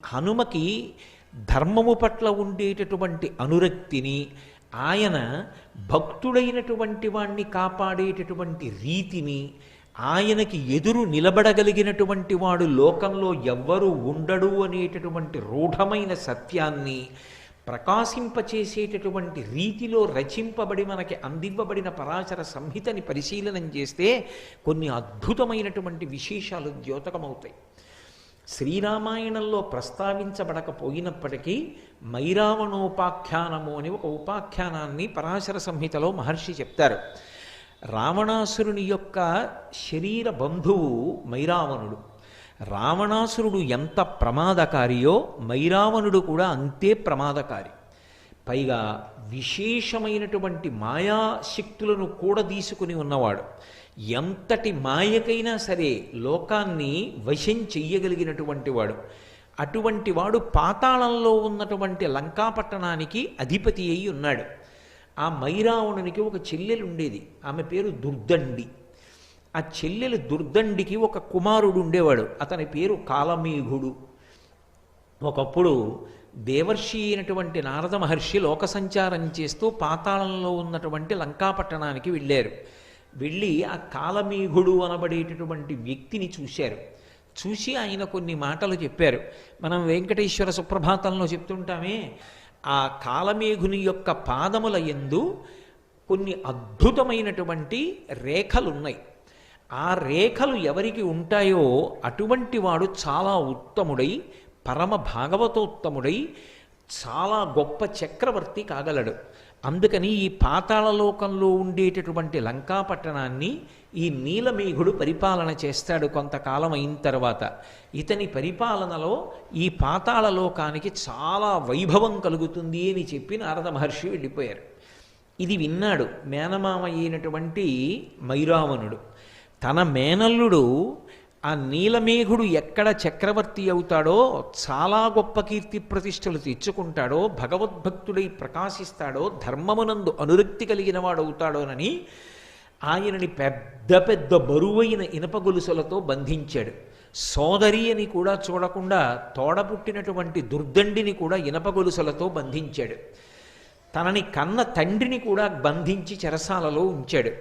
హనుమకి ధర్మము పట్ల ఉండేటటువంటి అనురక్తిని ఆయన భక్తుడైనటువంటి వాణ్ణి కాపాడేటటువంటి రీతిని ఆయనకి ఎదురు నిలబడగలిగినటువంటి వాడు లోకంలో ఎవ్వరూ ఉండడు అనేటటువంటి రూఢమైన సత్యాన్ని ప్రకాశింపచేసేటటువంటి రీతిలో రచింపబడి మనకి అందివ్వబడిన పరాశర సంహితని పరిశీలనం చేస్తే కొన్ని అద్భుతమైనటువంటి విశేషాలు ద్యోతకమవుతాయి శ్రీరామాయణంలో ప్రస్తావించబడకపోయినప్పటికీ మైరావణోపాఖ్యానము అని ఒక ఉపాఖ్యానాన్ని పరాశర సంహితలో మహర్షి చెప్తారు. రావణాసురుని యొక్క శరీర బంధువు మైరావణుడు. రావణాసురుడు ఎంత ప్రమాదకారియో మైరావణుడు కూడా అంతే ప్రమాదకారి. పైగా విశేషమైనటువంటి మాయాశక్తులను కూడా తీసుకుని ఉన్నవాడు. ఎంతటి మాయకైనా సరే లోకాన్ని వశం చెయ్యగలిగినటువంటి వాడు. అటువంటి వాడు పాతాళంలో ఉన్నటువంటి లంకాపట్టణానికి అధిపతి అయి ఉన్నాడు. ఆ మైరావణునికి ఒక చెల్లెలు ఉండేది. ఆమె పేరు దుర్దండి. ఆ చెల్లెలు దుర్దండికి ఒక కుమారుడు ఉండేవాడు. అతని పేరు కాలమేఘుడు. ఒకప్పుడు దేవర్షి అయినటువంటి నారద మహర్షి లోక సంచారం చేస్తూ పాతాళంలో ఉన్నటువంటి లంకాపట్టణానికి వెళ్ళారు. వెళ్ళి ఆ కాలమేఘుడు అనబడేటటువంటి వ్యక్తిని చూశారు. చూసి ఆయన కొన్ని మాటలు చెప్పారు. మనం వెంకటేశ్వర సుప్రభాతంలో చెప్తుంటామే ఆ కాలమేఘుని యొక్క పాదముల ఎందు కొన్ని అద్భుతమైనటువంటి రేఖలు ఉన్నాయి ఆ రేఖలు ఎవరికి ఉంటాయో అటువంటి వాడు చాలా ఉత్తముడై పరమ భాగవతోత్తముడై చాలా గొప్ప చక్రవర్తి కాగలడు. అందుకని ఈ పాతాళలోకంలో ఉండేటటువంటి లంకాపట్టణాన్ని ఈ నీలమేఘుడు పరిపాలన చేస్తాడు కొంతకాలం అయిన తర్వాత. ఇతని పరిపాలనలో ఈ పాతాళలోకానికి చాలా వైభవం కలుగుతుంది అని చెప్పి నారద మహర్షి వెళ్ళిపోయారు. ఇది విన్నాడు మేనమామ అయినటువంటి మైరావణుడు. తన మేనల్లుడు ఆ నీలమేఘుడు ఎక్కడ చక్రవర్తి అవుతాడో చాలా గొప్ప కీర్తి ప్రతిష్టలు తెచ్చుకుంటాడో భగవద్భక్తుడై ప్రకాశిస్తాడో ధర్మమునందు అనురక్తి కలిగిన వాడవుతాడోనని ఆయనని పెద్ద పెద్ద బరువైన ఇనప గొలుసులతో బంధించాడు. సోదరి అని కూడా చూడకుండా తోడపుట్టినటువంటి దుర్దండిని కూడా ఇనప గొలుసులతో బంధించాడు. తనని కన్న తండ్రిని కూడా బంధించి చెరసాలలో ఉంచాడు.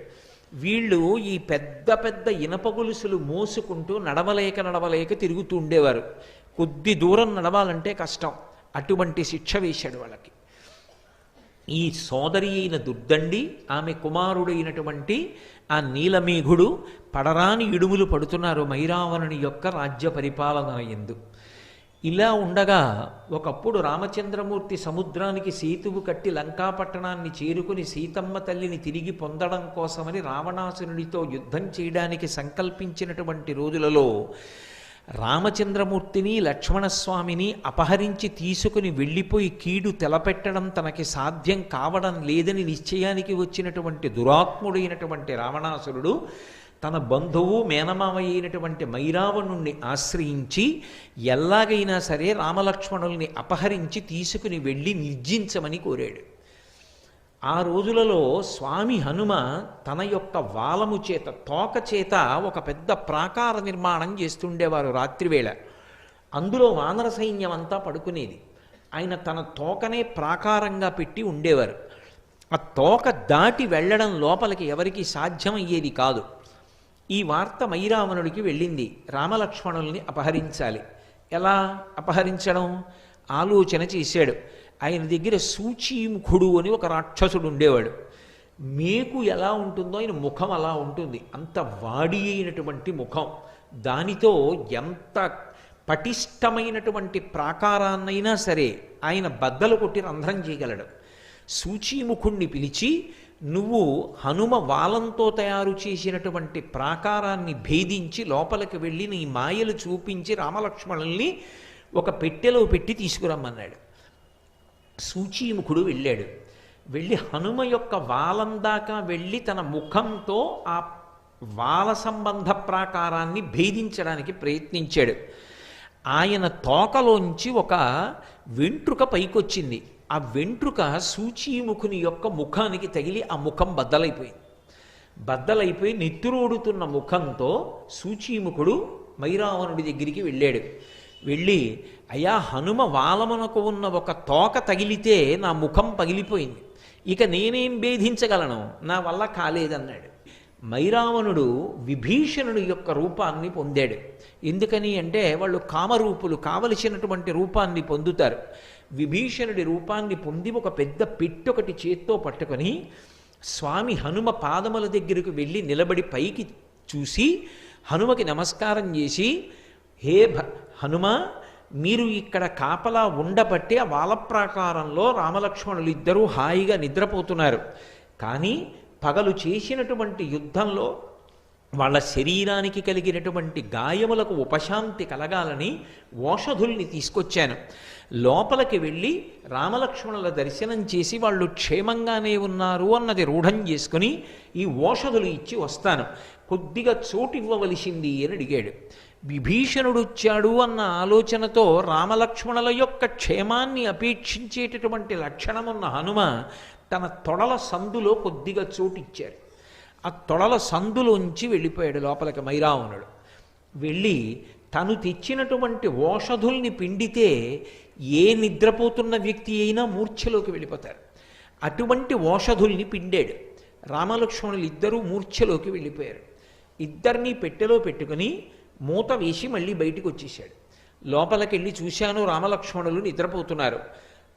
వీళ్ళు ఈ పెద్ద పెద్ద ఇనప గొలుసులు మోసుకుంటూ నడవలేక నడవలేక తిరుగుతూ ఉండేవారు. కొద్ది దూరం నడవాలంటే కష్టం. అటువంటి శిక్ష వేశాడు వాళ్ళకి. ఈ సోదరి అయిన దుర్దండి ఆమె కుమారుడైనటువంటి ఆ నీలమేఘుడు పడరాని ఇడుములు పడుతున్నారు మైరావణుని యొక్క రాజ్య పరిపాలన ఎందు ఇలా ఉండగా ఒకప్పుడు రామచంద్రమూర్తి సముద్రానికి సేతువు కట్టి లంకాపట్టణాన్ని చేరుకుని సీతమ్మ తల్లిని తిరిగి పొందడం కోసమని రావణాసురుడితో యుద్ధం చేయడానికి సంకల్పించినటువంటి రోజులలో రామచంద్రమూర్తిని లక్ష్మణస్వామిని అపహరించి తీసుకుని వెళ్ళిపోయి కీడు తెలపెట్టడం తనకి సాధ్యం కావడం లేదని నిశ్చయానికి వచ్చినటువంటి దురాత్ముడైనటువంటి రావణాసురుడు తన బంధువు మేనమామ అయినటువంటి మైరావణుణ్ణి ఆశ్రయించి ఎలాగైనా సరే రామలక్ష్మణుల్ని అపహరించి తీసుకుని వెళ్ళి నిర్జించమని కోరాడు. ఆ రోజులలో స్వామి హనుమ తన యొక్క వాలము చేత తోక చేత ఒక పెద్ద ప్రాకార నిర్మాణం చేస్తుండేవారు రాత్రివేళ. అందులో వానర సైన్యం అంతా పడుకునేది. ఆయన తన తోకనే ప్రాకారంగా పెట్టి ఉండేవారు. ఆ తోక దాటి వెళ్ళడం లోపలికి ఎవరికి సాధ్యమయ్యేది కాదు. ఈ వార్త మైరావణుడికి వెళ్ళింది. రామలక్ష్మణుల్ని అపహరించాలి. ఎలా అపహరించడం? ఆలోచన చేశాడు. ఆయన దగ్గర సూచీముఖుడు అని ఒక రాక్షసుడు ఉండేవాడు. మేకు ఎలా ఉంటుందో ఆయన ముఖం అలా ఉంటుంది. అంత వాడి అయినటువంటి ముఖం. దానితో ఎంత పటిష్టమైనటువంటి ప్రాకారాన్నైనా సరే ఆయన బద్దలు కొట్టి రంధ్రం చేయగలడు. సూచీముఖుణ్ణి పిలిచి నువ్వు హనుమ వాలంతో తయారు చేసినటువంటి ప్రాకారాన్ని భేదించి లోపలికి వెళ్ళి నీ మాయలు చూపించి రామలక్ష్మణుల్ని ఒక పెట్టెలో పెట్టి తీసుకురమ్మన్నాడు. సూచీముఖుడు వెళ్ళాడు. వెళ్ళి హనుమ యొక్క వాలం దాకా వెళ్ళి తన ముఖంతో ఆ వాల సంబంధ ప్రాకారాన్ని భేదించడానికి ప్రయత్నించాడు. ఆయన తోకలోంచి ఒక వెంట్రుక పైకొచ్చింది. ఆ వెంట్రుక సూచీముఖుని యొక్క ముఖానికి తగిలి ఆ ముఖం బద్దలైపోయింది. బద్దలైపోయి నెత్తురోడుతున్న ముఖంతో సూచీముఖుడు మైరావణుడి దగ్గరికి వెళ్ళాడు. వెళ్ళి అయా హనుమ వాలమునకు ఉన్న ఒక తోక తగిలితే నా ముఖం పగిలిపోయింది. ఇక నేనేం భేధించగలను నా వల్ల కాలేదన్నాడు. మైరావణుడు విభీషణుడి యొక్క రూపాన్ని పొందాడు. ఎందుకని అంటే వాళ్ళు కామరూపులు కావలసినటువంటి రూపాన్ని పొందుతారు. విభీషణుడి రూపాన్ని పొంది ఒక పెద్ద పెట్టొకటి చేత్తో పట్టుకొని స్వామి హనుమ పాదముల దగ్గరకు వెళ్ళి నిలబడి పైకి చూసి హనుమకి నమస్కారం చేసి హే భ హనుమ మీరు ఇక్కడ కాపలా ఉండబట్టి ఆ వాలప్రాకారంలో రామలక్ష్మణులు ఇద్దరూ హాయిగా నిద్రపోతున్నారు. కానీ పగలు చేసినటువంటి యుద్ధంలో వాళ్ళ శరీరానికి కలిగినటువంటి గాయములకు ఉపశాంతి కలగాలని ఓషధుల్ని తీసుకొచ్చాను. లోపలికి వెళ్ళి రామలక్ష్మణుల దర్శనం చేసి వాళ్ళు క్షేమంగానే ఉన్నారు అన్నది రూఢం చేసుకుని ఈ ఓషధులు ఇచ్చి వస్తాను. కొద్దిగా చోటు ఇవ్వవలసింది అని అడిగాడు. విభీషణుడొచ్చాడు అన్న ఆలోచనతో రామలక్ష్మణుల యొక్క క్షేమాన్ని అపేక్షించేటటువంటి లక్షణమున్న హనుమ తన తొడల సందులో కొద్దిగా చోటిచ్చాడు. ఆ తొడల సందులోంచి వెళ్ళిపోయాడు లోపలికి మైరావణుడు వెళ్ళి తను తెచ్చినటువంటి ఓషధుల్ని పిండితే ఏ నిద్రపోతున్న వ్యక్తి అయినా మూర్ఛలోకి వెళ్ళిపోతారు. అటువంటి ఓషధుల్ని పిండాడు. రామలక్ష్మణులు ఇద్దరూ మూర్ఛలోకి వెళ్ళిపోయారు. ఇద్దరిని పెట్టెలో పెట్టుకుని మూత వేసి మళ్ళీ బయటికి వచ్చేసాడు లోపలికెళ్ళి చూశాను రామలక్ష్మణులు నిద్రపోతున్నారు.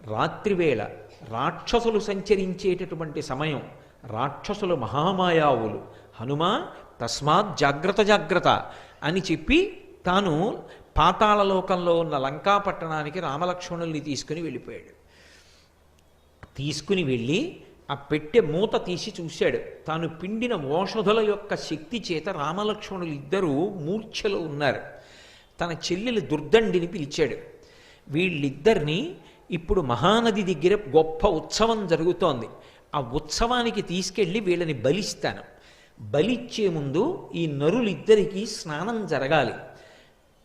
రాత్రివేళ రాక్షసులు సంచరించేటటువంటి సమయం. రాక్షసులు మహామాయావులు. హనుమ తస్మాత్ జాగ్రత్త జాగ్రత్త అని చెప్పి తాను పాతాళలోకంలో ఉన్న లంకా పట్టణానికి రామలక్ష్మణుల్ని తీసుకుని వెళ్ళిపోయాడు. తీసుకుని వెళ్ళి ఆ పెట్టె మూత తీసి చూశాడు. తాను పిండిన ఓషధుల యొక్క శక్తి చేత రామలక్ష్మణులు ఇద్దరూ మూర్ఛలో ఉన్నారు. తన చెల్లెలు దుర్దండిని పిలిచాడు. వీళ్ళిద్దరినీ ఇప్పుడు మహానది దగ్గర గొప్ప ఉత్సవం జరుగుతోంది. ఆ ఉత్సవానికి తీసుకెళ్ళి వీళ్ళని బలిస్తాను. బలిచ్చే ముందు ఈ నరులిద్దరికీ స్నానం జరగాలి.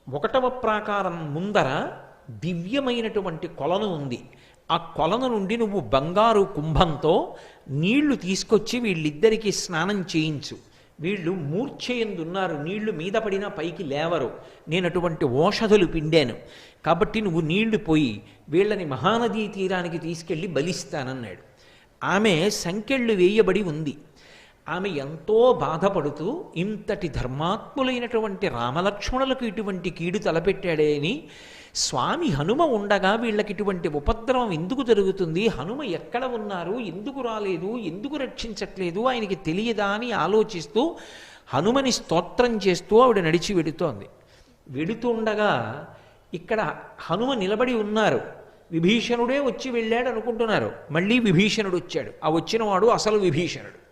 ఒకటవ ప్రాకారం ముందర దివ్యమైనటువంటి కొలను ఉంది. ఆ కొలను నుండి నువ్వు బంగారు కుంభంతో నీళ్ళు తీసుకొచ్చి వీళ్ళిద్దరికీ స్నానం చేయించు. వీళ్ళు మూర్ఛయందున్నారు. నీళ్ళు మీద పడినా పైకి లేవరు. నేను అటువంటి ఓషధులు పిండాను. కాబట్టి నువ్వు నీళ్ళు పోయి వీళ్ళని మహానదీ తీరానికి తీసుకెళ్ళి బలిస్తానన్నాడు. ఆమె సంకెళ్ళు వేయబడి ఉంది. ఆమె ఎంతో బాధపడుతూ ఇంతటి ధర్మాత్ములైనటువంటి రామలక్ష్మణులకు ఇటువంటి కీడు తలపెట్టాడే అని స్వామి హనుమ ఉండగా వీళ్ళకి ఇటువంటి ఉపద్రవం ఎందుకు జరుగుతుంది? హనుమ ఎక్కడ ఉన్నారు? ఎందుకు రాలేదు? ఎందుకు రక్షించట్లేదు? ఆయనకి తెలియదా అని ఆలోచిస్తూ హనుమని స్తోత్రం చేస్తూ ఆవిడ నడిచి వెడుతోంది. వెడుతుండగా ఇక్కడ హనుమ నిలబడి ఉన్నారు. విభీషణుడే వచ్చి వెళ్ళాడు అనుకుంటున్నారు మళ్ళీ విభీషణుడు వచ్చాడు. ఆ వచ్చినవాడు అసలు విభీషణుడు.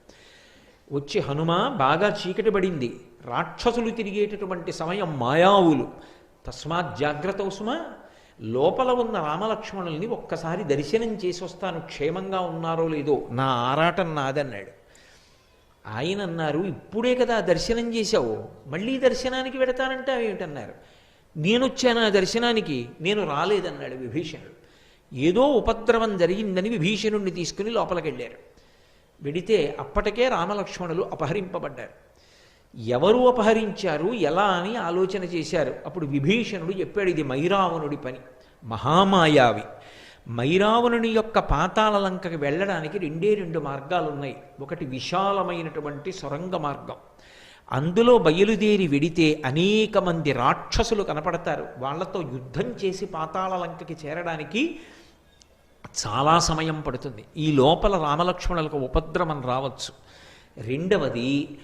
వచ్చి హనుమ బాగా చీకటి పడింది. రాక్షసులు తిరిగేటటువంటి సమయం మాయావులు. తస్మాత్ జాగ్రత్త ఉసుమా లోపల ఉన్న రామలక్ష్మణుల్ని ఒక్కసారి దర్శనం చేసి వస్తాను క్షేమంగా ఉన్నారో లేదో నా ఆరాటం నాదన్నాడు. ఆయన అన్నారు ఇప్పుడే కదా దర్శనం చేశావు. మళ్ళీ దర్శనానికి వెడతానంటే ఏమిటన్నారు? నేను వచ్చాను ఆ దర్శనానికి? నేను రాలేదన్నాడు విభీషణుడు. ఏదో ఉపద్రవం జరిగిందని విభీషణుడిని తీసుకుని లోపలికి వెళ్ళారు వెడితే అప్పటికే రామలక్ష్మణులు అపహరింపబడ్డారు. ఎవరు అపహరించారు? ఎలా అని ఆలోచన చేశారు. అప్పుడు విభీషణుడు చెప్పాడు ఇది మైరావణుడి పని. మహామాయావి. మైరావణుని యొక్క పాతాల లంకకి వెళ్ళడానికి రెండే రెండు మార్గాలు ఉన్నాయి ఒకటి విశాలమైనటువంటి సొరంగ మార్గం. అందులో బయలుదేరి వెడితే అనేక మంది రాక్షసులు కనపడతారు. వాళ్ళతో యుద్ధం చేసి పాతాళ లంకకి చేరడానికి చాలా సమయం పడుతుంది. ఈ లోపల రామలక్ష్మణులకు ఉపద్రవం రావచ్చు. రెండవది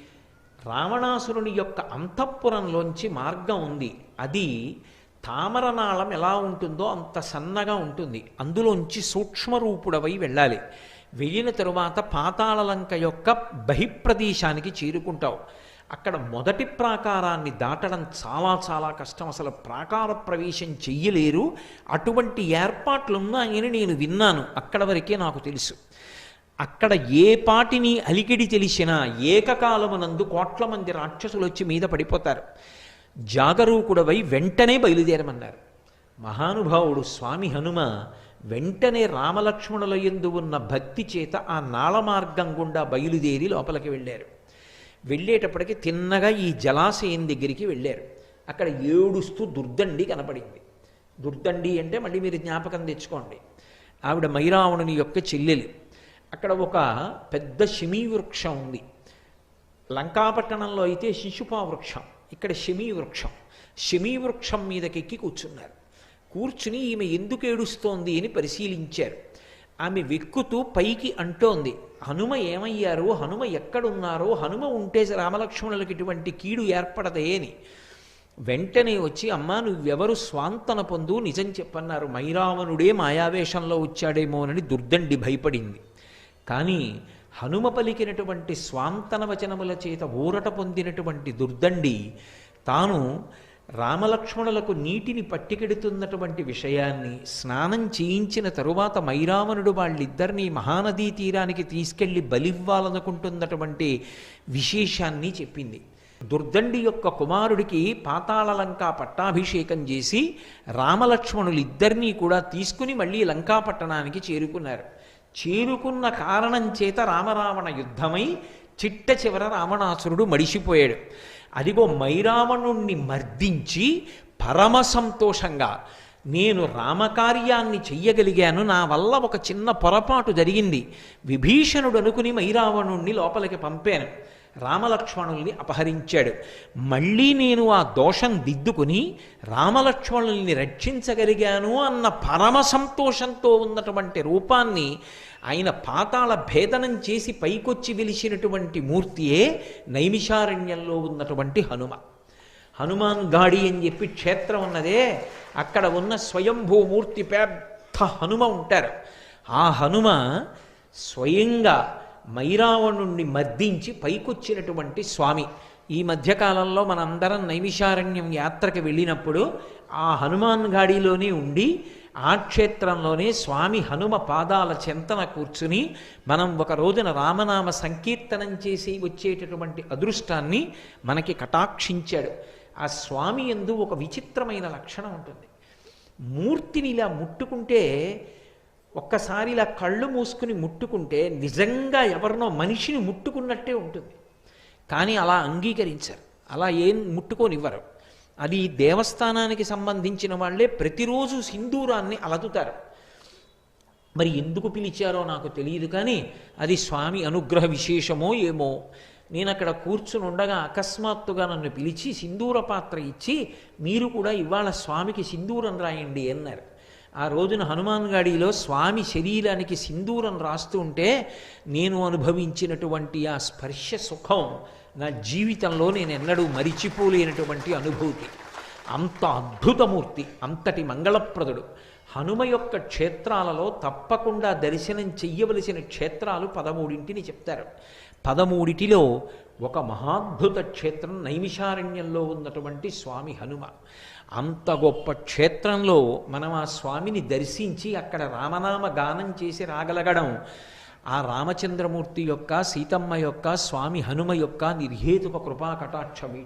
రావణాసురుని యొక్క అంతఃపురంలోంచి మార్గం ఉంది. అది తామరనాళం ఎలా ఉంటుందో అంత సన్నగా ఉంటుంది. అందులోంచి సూక్ష్మరూపుడవై వెళ్ళాలి. వెళ్ళిన తరువాత పాతాళలంక యొక్క బహిప్రదేశానికి చేరుకుంటావు. అక్కడ మొదటి ప్రాకారాన్ని దాటడం చాలా చాలా కష్టం. అసలు ప్రాకార ప్రవేశం చెయ్యలేరు. అటువంటి ఏర్పాట్లున్నాయని నేను విన్నాను. అక్కడ వరకే నాకు తెలుసు. అక్కడ ఏ పాటిని అలికిడి తెలిసినా ఏకకాలమునందు కోట్ల మంది రాక్షసులు వచ్చి మీద పడిపోతారు. జాగరూకుడవై వెంటనే బయలుదేరమన్నారు. మహానుభావుడు స్వామి హనుమ వెంటనే రామలక్ష్మణుల యందు ఉన్న భక్తి చేత ఆ నాళ మార్గం గుండా బయలుదేరి లోపలికి వెళ్ళారు. వెళ్ళేటప్పటికి తిన్నగా ఈ జలాశయం దగ్గరికి వెళ్ళారు. అక్కడ ఏడుస్తూ దుర్దండి కనపడింది. దుర్దండి అంటే మళ్ళీ మీరు జ్ఞాపకం తెచ్చుకోండి. ఆవిడ మైరావణుని యొక్క చెల్లెలు. అక్కడ ఒక పెద్ద షమీ వృక్షం ఉంది. లంకాపట్టణంలో అయితే శిశుపా వృక్షం ఇక్కడ షమీ వృక్షం షమీ వృక్షం మీదకెక్కి కూర్చున్నారు. కూర్చుని ఈమె ఎందుకు ఏడుస్తోంది అని పరిశీలించారు. ఆమె వెక్కుతూ పైకి అంటోంది హనుమ ఏమయ్యారు? హనుమ ఎక్కడున్నారో? హనుమ ఉంటే రామలక్ష్మణులకు ఇటువంటి కీడు ఏర్పడదే అని. వెంటనే వచ్చి అమ్మా నువ్వెవరు? స్వాంతన పొందు నిజం చెప్పన్నారు. మైరావణుడే మాయావేషంలో వచ్చాడేమోనని దుర్దండి భయపడింది. కానీ హనుమ పలికినటువంటి స్వాంతన వచనముల చేత ఊరట పొందినటువంటి దుర్దండి తాను రామలక్ష్మణులకు నీటిని పట్టికెడుతున్నటువంటి విషయాన్ని స్నానం చేయించిన తరువాత మైరావణుడు వాళ్ళిద్దరినీ మహానదీ తీరానికి తీసుకెళ్ళి బలివ్వాలనుకుంటున్నటువంటి విశేషాన్ని చెప్పింది. దుర్దండి యొక్క కుమారుడికి పాతాళ లంకా పట్టాభిషేకం చేసి రామలక్ష్మణులిద్దరినీ కూడా తీసుకుని మళ్ళీ లంకాపట్టణానికి చేరుకున్నారు. చేరుకున్న కారణం చేత రామరావణ యుద్ధమై చిట్ట చివర రావణాసురుడు మడిసిపోయాడు. అదిగో మైరావణుణ్ణి మర్దించి పరమ సంతోషంగా నేను రామకార్యాన్ని చెయ్యగలిగాను. నా వల్ల ఒక చిన్న పొరపాటు జరిగింది. విభీషణుడు అనుకుని మైరావణుణ్ణి లోపలికి పంపాను. రామలక్ష్మణుల్ని అపహరించాడు. మళ్ళీ నేను ఆ దోషం దిద్దుకుని రామలక్ష్మణుల్ని రక్షించగలిగాను అన్న పరమ సంతోషంతో ఉన్నటువంటి రూపాన్ని ఆయన పాతాళ భేదనం చేసి పైకొచ్చి వెలిసినటువంటి మూర్తియే నైమిషారణ్యంలో ఉన్నటువంటి హనుమ. హనుమాన్ గాడి అని చెప్పి క్షేత్రం ఉన్నదే అక్కడ ఉన్న స్వయంభూమూర్తి పెద్ద హనుమ ఉంటారు. ఆ హనుమ స్వయంగా మైరావణుణ్ణి మద్దించి పైకొచ్చినటువంటి స్వామి. ఈ మధ్యకాలంలో మనందరం నైమిషారణ్యం యాత్రకు వెళ్ళినప్పుడు ఆ హనుమాన్ గాడిలోనే ఉండి ఆ క్షేత్రంలోనే స్వామి హనుమ పాదాల చెంతన కూర్చుని మనం ఒక రోజున రామనామ సంకీర్తనం చేసి వచ్చేటటువంటి అదృష్టాన్ని మనకి కటాక్షించాడు. ఆ స్వామి ఎందు ఒక విచిత్రమైన లక్షణం ఉంటుంది. మూర్తిని ఇలా ముట్టుకుంటే ఒక్కసారి ఇలా కళ్ళు మూసుకుని ముట్టుకుంటే నిజంగా ఎవరినో మనిషిని ముట్టుకున్నట్టే ఉంటుంది. కానీ అలా అంగీకరించారు. అలా ఏం ముట్టుకోనివ్వరు. అది దేవస్థానానికి సంబంధించిన వాళ్ళే ప్రతిరోజు సింధూరాన్ని అలదుతారు మరి ఎందుకు పిలిచారో నాకు తెలియదు కానీ అది స్వామి అనుగ్రహ విశేషమో ఏమో. నేను అక్కడ కూర్చుని ఉండగా అకస్మాత్తుగా నన్ను పిలిచి సింధూర పాత్ర ఇచ్చి మీరు కూడా ఇవాళ స్వామికి సింధూరం రాయండి అన్నారు. ఆ రోజున హనుమాన్ గాడిలో స్వామి శరీరానికి సింధూరం రాస్తూ ఉంటే నేను అనుభవించినటువంటి ఆ స్పర్శ సుఖం నా జీవితంలో నేను ఎన్నడూ మరిచిపోలేనటువంటి అనుభూతి. అంత అద్భుతమూర్తి అంతటి మంగళప్రదుడు. హనుమ యొక్క క్షేత్రాలలో తప్పకుండా దర్శనం చెయ్యవలసిన క్షేత్రాలు పదమూడింటిని చెప్తారు. పదమూడిటిలో ఒక మహాద్భుత క్షేత్రం నైమిషారణ్యంలో ఉన్నటువంటి స్వామి హనుమ. అంత గొప్ప క్షేత్రంలో మనం ఆ స్వామిని దర్శించి అక్కడ రామనామ గానం చేసి రాగలగడం ఆ రామచంద్రమూర్తి యొక్క సీతమ్మ యొక్క స్వామి హనుమ యొక్క నిర్హేతుక కృపా కటాక్షమి